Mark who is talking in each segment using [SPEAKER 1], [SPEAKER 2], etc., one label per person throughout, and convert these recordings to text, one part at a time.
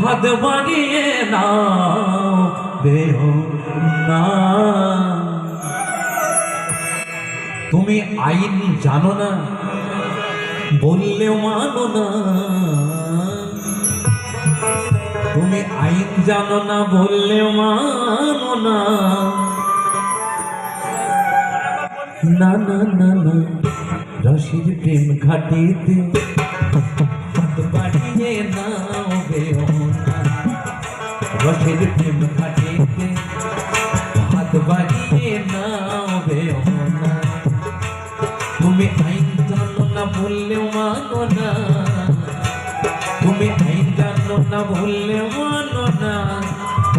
[SPEAKER 1] হাত বাড়িয়ে নাও, বেরো না। তুমি আইন জানো না, বললেও মানো না। তুমি আইন জানো না, বললেও মানো না। না না না না। রশিদ প্রেম ঘাটিতে হাত বাড়িয়ে নাও বেও না রশিদ প্রেম ঘাটিতে হাত বাড়িয়ে নাও না তুমি আইন জানো না বললেও মানো না। তুমি আইন জানো না বললেও মানো না।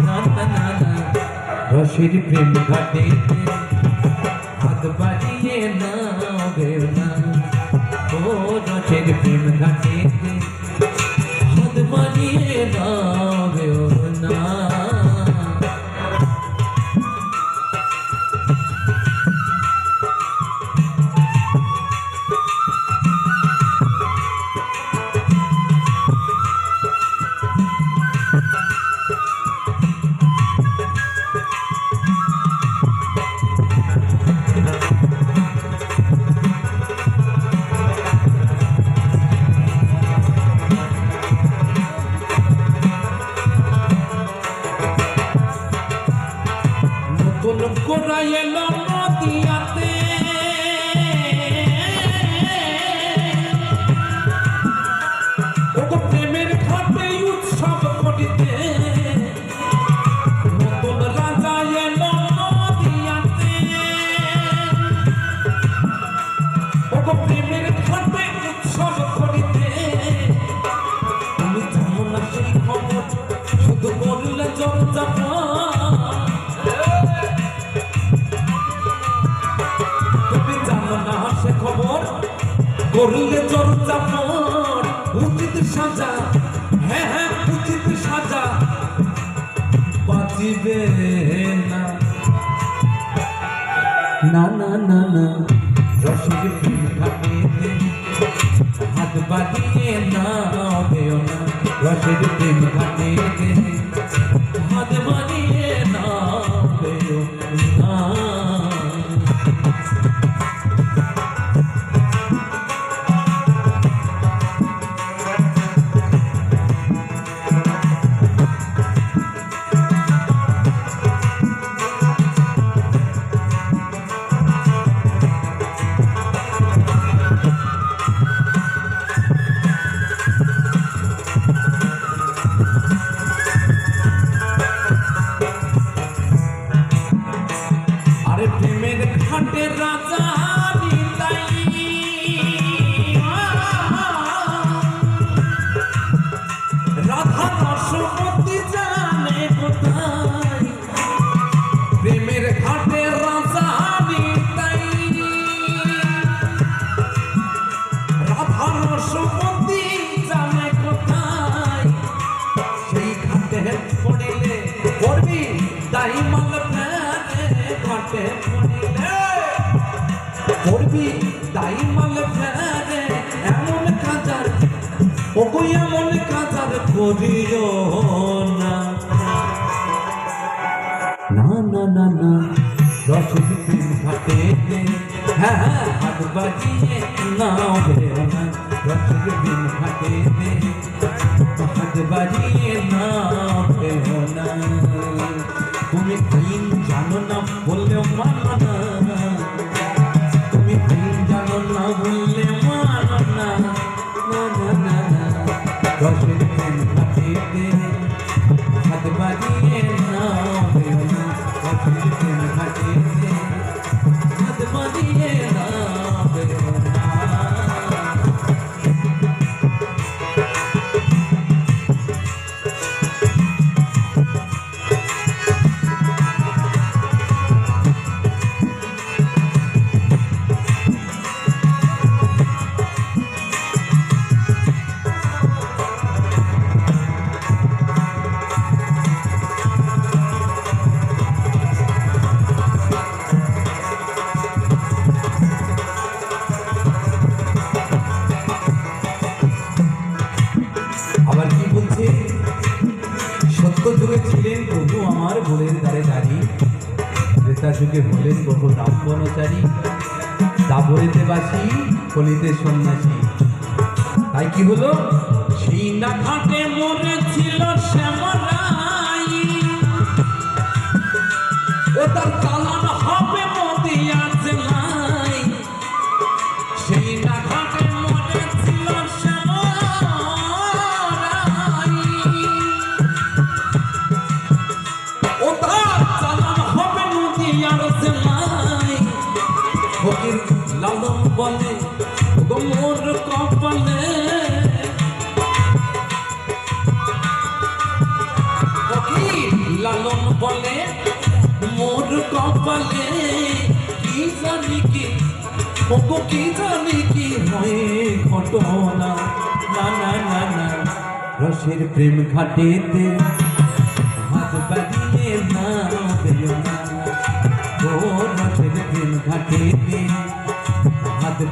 [SPEAKER 1] না না না রশিদ প্রেম ঘাটিতে প্রেম ঘাটিতে crying, Lord. করলে চর্চা পর উচিত সাজা। হ্যাঁ হ্যাঁ উচিত সাজা। বাঁচিবে না। না না না না। রসিক প্রেম হাত বাড়িয়ে না বেও না। রসিক প্রেম হাত বাড়িয়ে না বেও না। হ্যাঁ হ্যাঁ হাত বাজিয়ে জানো না আমার তারে দ্বারে দাঁড়ি ত্রেতা যুগে হলেন প্রভু রামবনচারী দাবরেতে বাসি কলিতে সন্ন্যাসী। তাই কি হলো? সেই না ঘাটে মরেছিল শ্যামরাই। ও তার ফকির লালন বলে গো মোর কপালে। ফকির লালন বলে মোর কপালে। কি জানি কি, ওগো কি জানি কি হয় ঘটনা। না না না না, রসের প্রেম ঘাটেতে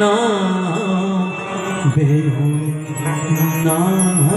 [SPEAKER 1] না বেরো না।